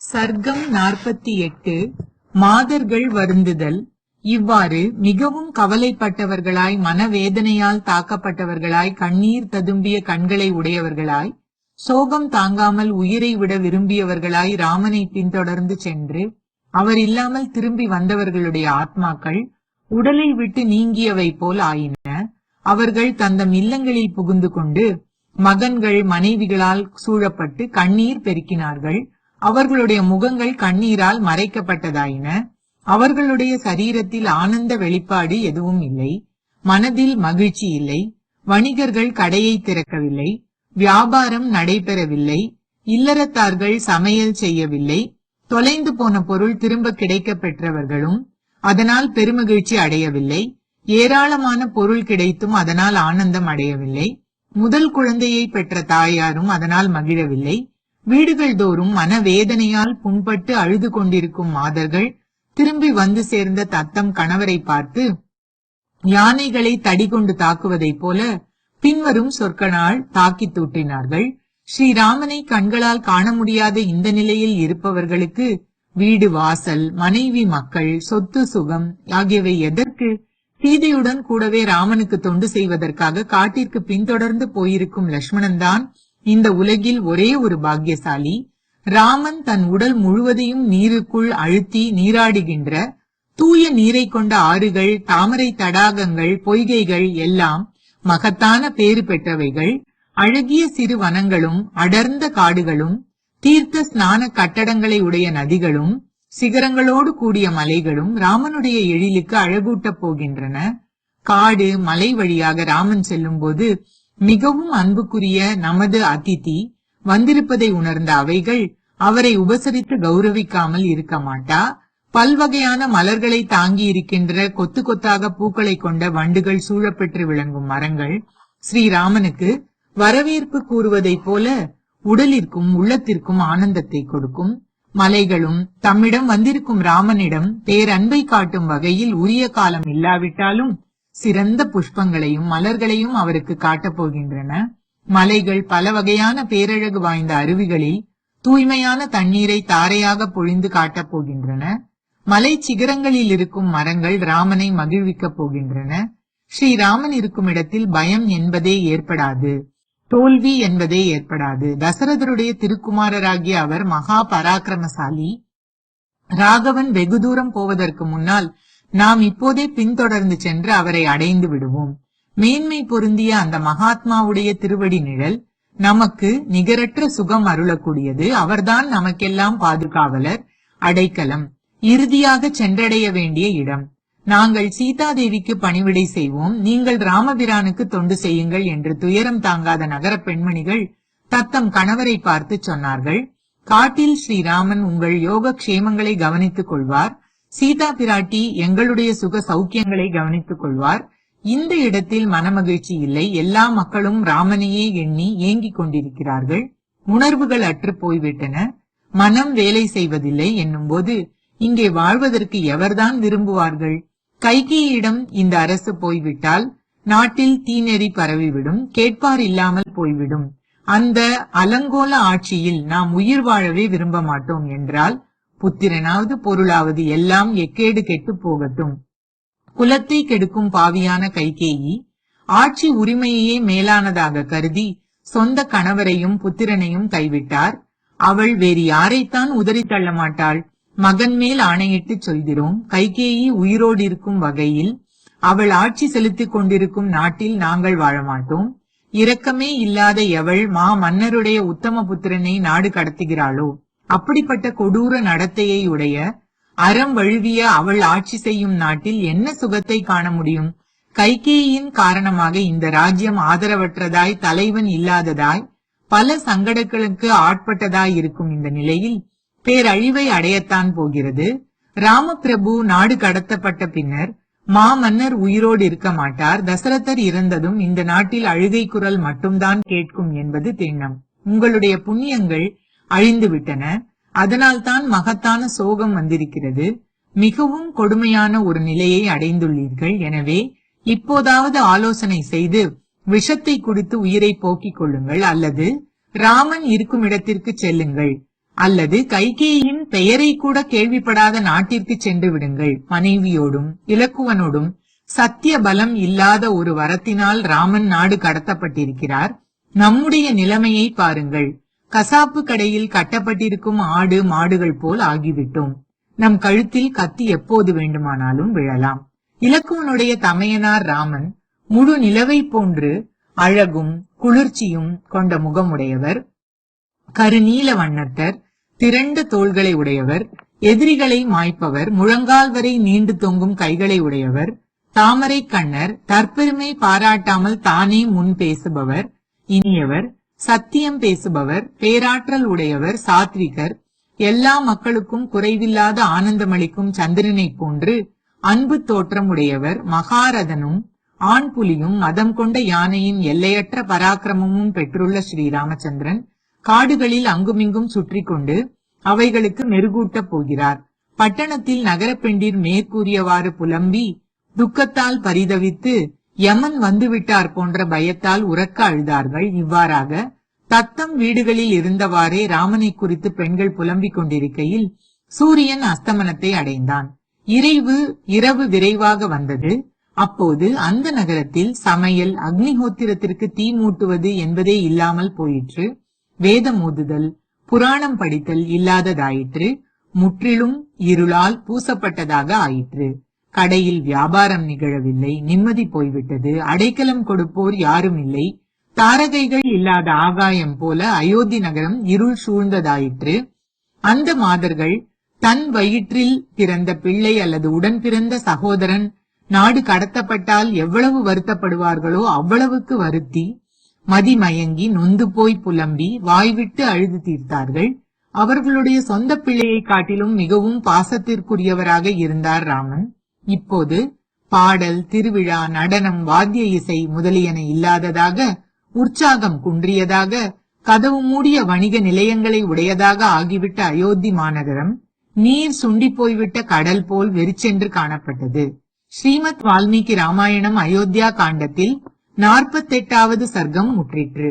சர்க்கம் நாற்பத்தி எட்டு மாதர்கள் வருந்துதல். இவ்வாறு மிகவும் கவலைப்பட்டவர்களாய் மனவேதனையால் தாக்கப்பட்டவர்களாய் கண்ணீர் ததும்பிய கண்களை உடையவர்களாய் சோகம் தாங்காமல் உயிரை விட விரும்பியவர்களாய் ராமனை பின்தொடர்ந்து சென்று அவர் இல்லாமல் திரும்பி வந்தவர்களுடைய ஆத்மாக்கள் உடலை விட்டு நீங்கியவை போல் ஆயின. அவர்கள் தந்தம் இல்லங்களில் புகுந்து கொண்டு மகன்கள் மனைவிகளால் சூழப்பட்டு கண்ணீர் பெருக்கினார்கள். அவர்களுடைய முகங்கள் கண்ணீரால் மறைக்கப்பட்டதாயின. அவர்களுடைய சரீரத்தில் ஆனந்த வெளிப்பாடு எதுவும் இல்லை. மனதில் மகிழ்ச்சி இல்லை. வணிகர்கள் கடையை திறக்கவில்லை. வியாபாரம் நடைபெறவில்லை. இல்லறத்தார்கள் சமையல் செய்யவில்லை. தொலைந்து போன பொருள் திரும்ப கிடைக்க பெற்றவர்களும் அதனால் பெருமகிழ்ச்சி அடையவில்லை. ஏராளமான பொருள் கிடைத்தும் அதனால் ஆனந்தம் அடையவில்லை. முதல் குழந்தையை பெற்ற தாயாரும் அதனால் மகிழவில்லை. வீடுகள் தோறும் மனவேதனையால் புண்பட்டு அழுது கொண்டிருக்கும் மாதர்கள் திரும்பி வந்து சேர்ந்த தத்தம் கணவரை பார்த்து யானைகளை தடி கொண்டு தாக்குவதைப் போல பின்வரும் சொற்களால் தாக்கி தூட்டினார்கள் ஸ்ரீராமனை கண்களால் காண முடியாத இந்த நிலையில் இருப்பவர்களுக்கு வீடு வாசல் மனைவி மக்கள் சொத்து சுகம் ஆகியவை எதற்கு? சீதையுடன் கூடவே ராமனுக்கு தொண்டு செய்வதற்காக காட்டிற்கு பின்தொடர்ந்து போயிருக்கும் லட்சுமணன் தான் இந்த உலகில் ஒரே ஒரு பாக்கியசாலி ராமன் தன் உடல் முழுவதையும் நீருக்குள் அழுத்தி நீராடுகின்ற தூய நீரை கொண்ட ஆறுகள் தாமரை தடாகங்கள் பொய்கைகள் எல்லாம் மகத்தான பேறு பெற்றவைகள். அழகிய சிறு வனங்களும் அடர்ந்த காடுகளும் தீர்த்த ஸ்நான கட்டடங்களை உடைய நதிகளும் சிகரங்களோடு கூடிய மலைகளும் ராமனுடைய எழிலுக்கு அழகூட்டப் போகின்றன. காடு மலை வழியாக ராமன் செல்லும் போது மிகவும் அன்புக்குரிய நமது அதிதி வந்திருப்பதை உணர்ந்த அவைகள் அவரை உபசரித்து கௌரவிக்காமல் இருக்க மாட்டா. பல்வகையான மலர்களை தாங்கி இருக்கின்ற கொத்து கொத்தாக பூக்களை கொண்ட வண்டுகள் சூழப்பெற்று விளங்கும் மரங்கள் ஸ்ரீராமனுக்கு வரவேற்பு கூறுவதைப் போல உடலிற்கும் உள்ளத்திற்கும் ஆனந்தத்தை கொடுக்கும். மலைகளும் தம்மிடம் வந்திருக்கும் ராமனிடம் பேரன்பை காட்டும் வகையில் உரிய காலம் இல்லாவிட்டாலும் சிறந்த புஷ்பங்களையும் மலர்களையும் அவருக்கு காட்டப் போகின்றன. மலைகள் பல வகையான பேரழகு வாய்ந்த அருவிகளில் தூய்மையான தண்ணீரை தாரையாக பொழிந்து காட்டப் போகின்றன. மலை சிகரங்களில் இருக்கும் மரங்கள் ராமனை மகிழ்விக்கப் போகின்றன. ஸ்ரீராமன் இருக்கும் இடத்தில் பயம் என்பதே ஏற்படாது. தோல்வி என்பதே ஏற்படாது. தசரதருடைய திருக்குமாரராகிய அவர் மகா பராக்கிரமசாலி. ராகவன் வெகு தூரம் போவதற்கு முன்னால் நாம் இப்போதே பின்தொடர்ந்து சென்று அவரை அடைந்து விடுவோம். மேன்மை பொருந்திய அந்த மகாத்மாவுடைய திருவடி நிழல் நமக்கு நிகரற்ற சுகம் அருளக்கூடியது. அவர்தான் நமக்கெல்லாம் பாதுகாவலர் அடைக்கலம் இறுதியாக சென்றடைய வேண்டிய இடம். நாங்கள் சீதாதேவிக்கு பணிவிடை செய்வோம். நீங்கள் ராமபிரானுக்கு தொண்டு செய்யுங்கள் என்று துயரம் தாங்காத நகர பெண்மணிகள் தத்தம் கணவரை பார்த்து சொன்னார்கள். காட்டில் ஸ்ரீராமன் உங்கள் யோக க்ஷேமங்களை கவனித்துக் கொள்வார். சீதா பிராட்டி எங்களுடைய சுக சௌக்கியங்களை கவனித்துக் கொள்வார். இந்த இடத்தில் மனமகிழ்ச்சி இல்லை. எல்லா மக்களும் ராமனையே எண்ணி ஏங்கிக் கொண்டிருக்கிறார்கள். உணர்வுகள் அற்று போய்விட்டன. மனம் வேலை செய்வதில்லை என்னும்போது இங்கே வாழ்வதற்கு எவர்தான் விரும்புவார்கள்? கைகியிடம் இந்த அரசு போய்விட்டால் நாட்டில் தீநெறி பரவிவிடும். கேட்பார் இல்லாமல் போய்விடும். அந்த அலங்கோல ஆட்சியில் நாம் உயிர் வாழவே விரும்ப மாட்டோம் என்றால் புத்திரனாவது பொருளாவது எல்லாம் எக்கேடு கெட்டு போகட்டும். குலத்தை கெடுக்கும் பாவியான கைகேயி ஆட்சி உரிமையையே மேலானதாக கருதி சொந்த கணவரையும் புத்திரனையும் கைவிட்டார். அவள் வேறு யாரைத்தான் உதறி தள்ள மாட்டாள். மகன் மேல் ஆணையிட்டு சொல்கிறோம் கைகேயி உயிரோடு இருக்கும் வகையில் அவள் ஆட்சி செலுத்திக் கொண்டிருக்கும் நாட்டில் நாங்கள் வாழ மாட்டோம் இரக்கமே இல்லாத எவள் மா மன்னருடைய உத்தம புத்திரனை நாடு கடத்துகிறாளோ? அப்படிப்பட்ட கொடூர நடத்தையை உடைய அறம் வழுவிய அவள் ஆட்சி செய்யும் நாட்டில் என்ன சுகத்தை காண முடியும்? கைகேயின் காரணமாக இந்த ராஜ்யம் ஆதரவற்றதாய் தலைவன் இல்லாததாய் பல சங்கடங்களுக்கு ஆட்பட்டதாய் இருக்கும் இந்த நிலையில் பேரழிவை அடையத்தான் போகிறது. ராமபிரபு நாடு கடத்தப்பட்ட பின்னர் மாமன்னர் உயிரோடு இருக்க மாட்டார். தசரதர் இறந்ததும் இந்த நாட்டில் அழுகை குரல் மட்டும்தான் கேட்கும் என்பது திண்ணம் உங்களுடைய புண்ணியங்கள் அழிந்து விட்டன. அதனால்தான் மகத்தான சோகம் வந்திருக்கிறது. மிகவும் கொடுமையான ஒரு நிலையை அடைந்துள்ளீர்கள். எனவே இப்போதாவது ஆலோசனை செய்து விஷத்தை குடித்து உயிரை போக்கிக் கொள்ளுங்கள். அல்லது ராமன் இருக்கும் இடத்திற்கு செல்லுங்கள். அல்லது கைகேயின் பெயரை கூட கேள்விப்படாத நாட்டிற்கு சென்று விடுங்கள். மனைவியோடும் இலக்குவனோடும் சத்திய பலம் இல்லாத ஒரு வரத்தினால் ராமன் நாடு கடத்தப்பட்டிருக்கிறார். நம்முடைய நிலைமையை பாருங்கள். கசாப்பு கடையில் கட்டப்பட்டிருக்கும் ஆடு மாடுகள் போல் ஆகிவிட்டோம். நம் கழுத்தில் கத்தி எப்போது வேண்டுமானாலும் விழலாம். இலக்குவனுடைய தமையனார் ராமன் முழு நிலவை போன்று அழகும் குளிர்ச்சியும் கொண்ட முகமுடையவர். கருநீல வண்ணத்தர் திரண்ட தோள்களை உடையவர். எதிரிகளை மாய்ப்பவர். முழங்கால் வரை நீண்டு தொங்கும் கைகளை உடையவர். தாமரை கண்ணர் தற்பெருமை பாராட்டாமல் தானே முன் பேசுபவர். இனியவர். சத்தியம் பேசுபவர் பேராற்றல் உடையவர் சாத்விகர் எல்லா மக்களுக்கும் குறைவில்லாத ஆனந்தமளிக்கும் சந்திரனைப் போன்று அன்பு தோற்றம் உடையவர் மகாரதனும் ஆண் புலியும் மதம் கொண்ட யானையின் எல்லையற்ற பராக்கிரமமும் பெற்றுள்ள ஸ்ரீராமச்சந்திரன் காடுகளில் அங்குமிங்கும் சுற்றி கொண்டு அவைகளுக்கு மெருகூட்டப் போகிறார். பட்டணத்தில் நகரப்பெண்டிர் மேற்கூறியவாறு புலம்பி துக்கத்தால் பரிதவித்து யமன் வந்துவிட்டார் போன்ற பயத்தால் உறக்க அழுதார்கள். இவ்வாறாக தத்தம் வீடுகளில் இருந்தவாறே ராமனை குறித்து பெண்கள் புலம்பிக் கொண்டிருக்கையில் சூரியன் அஸ்தமனத்தை அடைந்தான். இறைவு இரவு விரைவாக வந்தது. அப்போது அந்த நகரத்தில் சமையல் அக்னிஹோத்திரத்திற்கு தீ மூட்டுவது என்பதே இல்லாமல் போயிற்று. வேதம் ஓதுதல் புராணம் படித்தல் இல்லாததாயிற்று. முற்றிலும் இருளால் பூசப்பட்டதாக ஆயிற்று. கடையில் வியாபாரம் நிகழவில்லை நிம்மதி போய்விட்டது அடைக்கலம் கொடுப்போர் யாரும் இல்லை. தாரகைகள் இல்லாத ஆகாயம் போல அயோத்தி நகரம் இருள் சூழ்ந்ததாயிற்று. அந்த மாதர்கள் தன் வயிற்றில் பிறந்த பிள்ளை அல்லது உடன் பிறந்த சகோதரன் நாடு கடத்தப்பட்டால் எவ்வளவு வருத்தப்படுவார்களோ அவ்வளவுக்கு வருத்தி மதிமயங்கி நொந்து போய் புலம்பி வாய்விட்டு அழுது தீர்த்தார்கள். அவர்களுடைய சொந்த பிள்ளையை காட்டிலும் மிகவும் பாசத்திற்குரியவராக இருந்தார் ராமன். இப்போது பாடல் திருவிழா நடனம் வாத்திய இசை முதலியன இல்லாததாக உற்சாகம் குன்றியதாக கதவு மூடிய வணிக நிலையங்களை உடையதாக ஆகிவிட்ட அயோத்தி மாநகரம் நீர் சுண்டி போய்விட்ட கடல் போல் வெறிச்சென்று காணப்பட்டது. ஸ்ரீமத் வால்மீகி ராமாயணம் அயோத்தியா காண்டத்தில் நாற்பத்தெட்டாவது சர்க்கம் முற்றிற்று.